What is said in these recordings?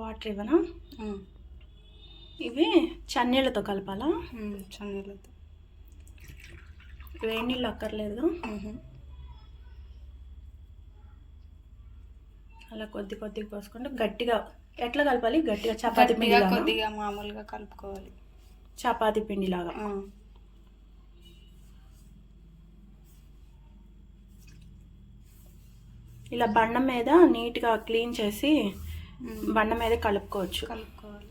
Water ఇవ్వనా? ఇవి చన్నీళ్ళతో కలపాలా? చన్నీళ్ళతో. వేడి నీళ్ళు అక్కర్లేదు. అలా కొద్ది కొద్దిగా పోసుకుంటే గట్టిగా ఎట్లా కలపాలి? గట్టిగా చపాతి పిండి కొద్దిగా మామూలుగా కలుపుకోవాలి. చపాతి పిండి లాగా ఆ. ఇలా బండ మీద నీట్గా క్లీన్ చేసి. బండ మీద కలుపుకోవచ్చు. కలుపుకోవాలి.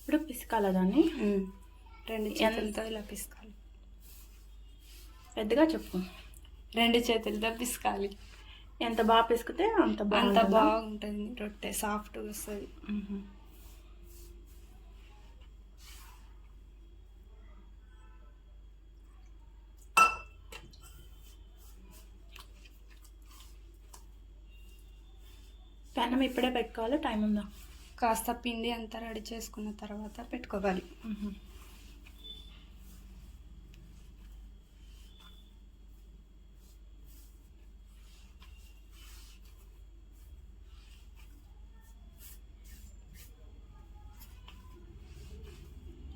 ఇప్పుడు పిసకాల దాన్ని. రెండు చేతులతో ఇలా పిసకాలి. పెద్దగా చెప్పు. రెండు చేతులతో పిసకాలి. ఎంత బాగా పిసికితే అంత అంత బాగుంటుందా? రొట్టె సాఫ్ట్గా వస్తుంది. పెనం ఇప్పుడే పెట్టుకోవాలా? టైం ఉందా? కాస్త పిండి అంతా రెడీ చేసుకున్న తర్వాత పెట్టుకోవాలి.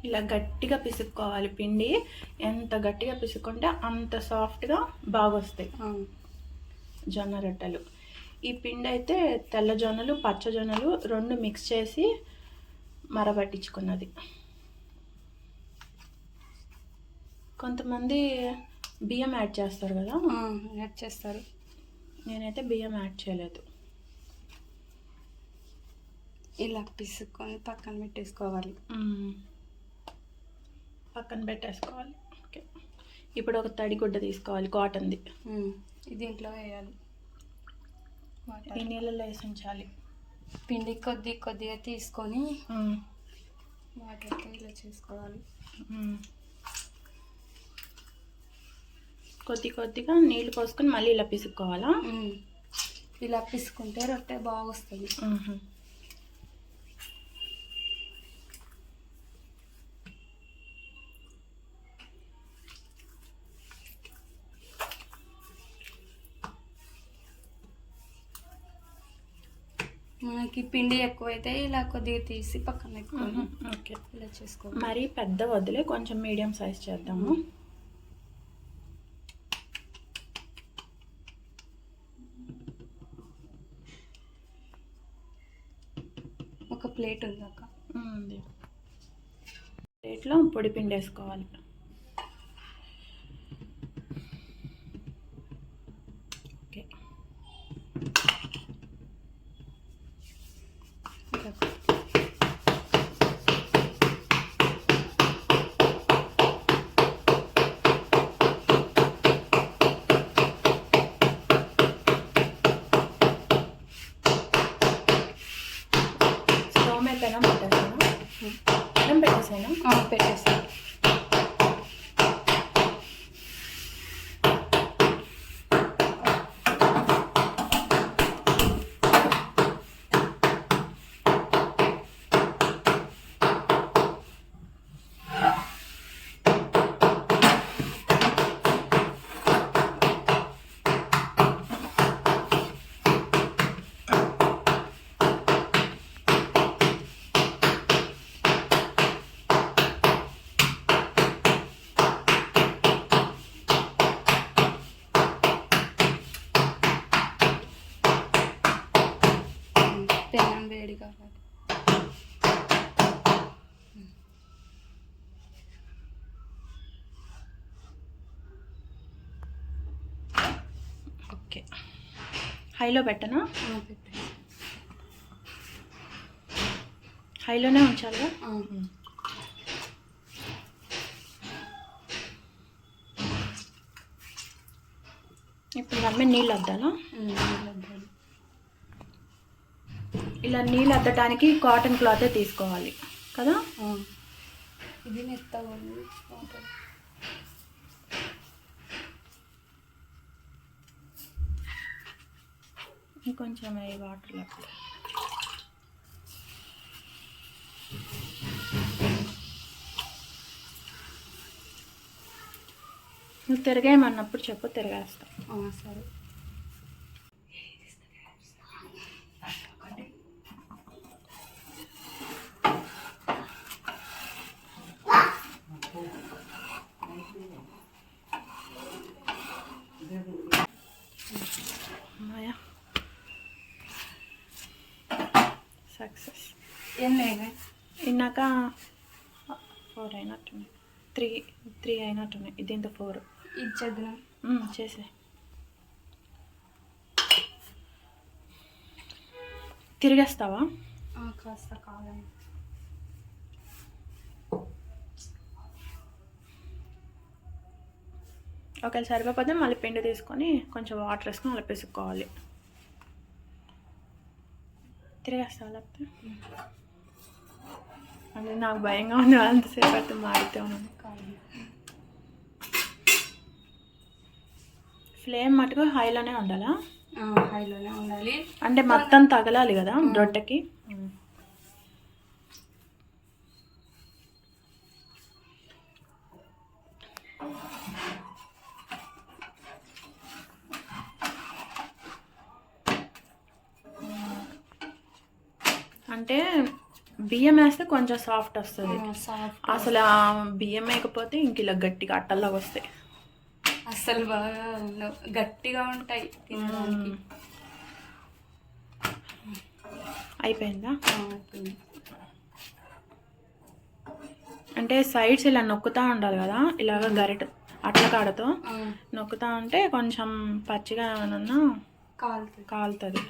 ఇలా గట్టిగా పిసుక్కోవాలి పిండి. ఎంత గట్టిగా పిసుక్కుంటే అంత సాఫ్ట్గా బాగా వస్తాయి. జొన్న రొట్టెలు. ఈ పిండి అయితే తెల్ల జొన్నలు పచ్చ జొన్నలు రెండు మిక్స్ చేసి మరబట్టించుకున్నది. కొంతమంది బియ్యం యాడ్ చేస్తారు కదా? యాడ్ చేస్తారు. నేనైతే బియ్యం యాడ్ చేయలేదు. ఇలా పిసుక్కొని పక్కన పెట్టేసుకోవాలి. పక్కన పెట్టేసుకోవాలి. ఓకే. ఇప్పుడు ఒక తడి గుడ్డ తీసుకోవాలి కాటన్ది. దీంట్లో వేయాలి. ఈ నీళ్ళలో వేసి ఉంచాలి పిండి కొద్ది కొద్దిగా తీసుకొని మ్మ్. వాటర్తో ఇలా చేసుకోవాలి. కొద్ది కొద్దిగా నీళ్ళు పోసుకొని మళ్ళీ ఇలా పిసుక్కోవాలా? ఉమ్. ఇలా పిసుకుంటే రొట్టె బాగా వస్తుంది మనకి పిండి ఎక్కువైతే ఇలా కొద్దిగా తీసి పక్కన. ఓకే. ఇలా చేసుకోవాలి. మరి పెద్ద వద్దులే కొంచెం మీడియం సైజ్ చేద్దాము. ఒక ప్లేట్ ఉంది అక్క ఉంది. ప్లేట్లో పొడి పిండి వేసుకోవాలి ఓకే ఇలా. స్టవ్ మీద పెనం పెట్టేసాను పెట్టేసాను ఆ, పెట్టేసి ఉమ్. పెనం వేడి కావాలి ఓకే హైలో పెట్టనా? హైలోనే ఉంచాలిగా ఆ. ఇప్పుడు దాని నీళ్ళు అద్దాలా? ఇలా నీళ్ళు అద్దటానికి కాటన్ క్లాతే తీసుకోవాలి కదా. ఇది మెత్తగా ఇంకొంచెం ఈ వాటర్లో నువ్వు తిరగేయమన్నప్పుడు చెప్పు తిరగేస్తావు సరే. సక్సెస్ ఏం లేదు. ఇందాక ఫోర్ అయినట్టున్నాయి. త్రీ త్రీ అయినట్టున్నాయి. దీంతో ఫోర్. ఇచ్చేద్దునా చేసే. తిరిగేస్తావా? కాస్త కాలం. ఒకవేళ సరిపోతే మళ్ళీ పిండి తీసుకొని కొంచెం వాటర్ వేసుకొని అలా పిసుక్కోవాలి. తిరిగేస్తావా లేకపోతే అంటే నాకు భయంగా ఉంది అంతసేపు అయితే మాడితే ఉన్నాను ఫ్లేమ్ మటుకు హైలోనే ఉండాలా? హైలోనే ఉండాలి. అంటే మొత్తం తగలాలి కదా రొట్టెకి? అంటే బియ్యం వేస్తే కొంచెం సాఫ్ట్ వస్తుంది. అసలు ఆ బియ్యం వేయకపోతే ఇంక ఇలా గట్టిగా అట్టల్లాగా వస్తాయి. అస్సలు బాగా ఉండవు గట్టిగా ఉంటాయి తినడానికి. అయిపోయిందా. అంటే సైడ్స్ ఇలా నొక్కుతా ఉండాలి కదా ఇలాగ గరిట అట్ల కాడతో నొక్కుతా ఉంటే కొంచెం పచ్చిగా ఏమైనా కాలుతుంది. కాలుతుంది.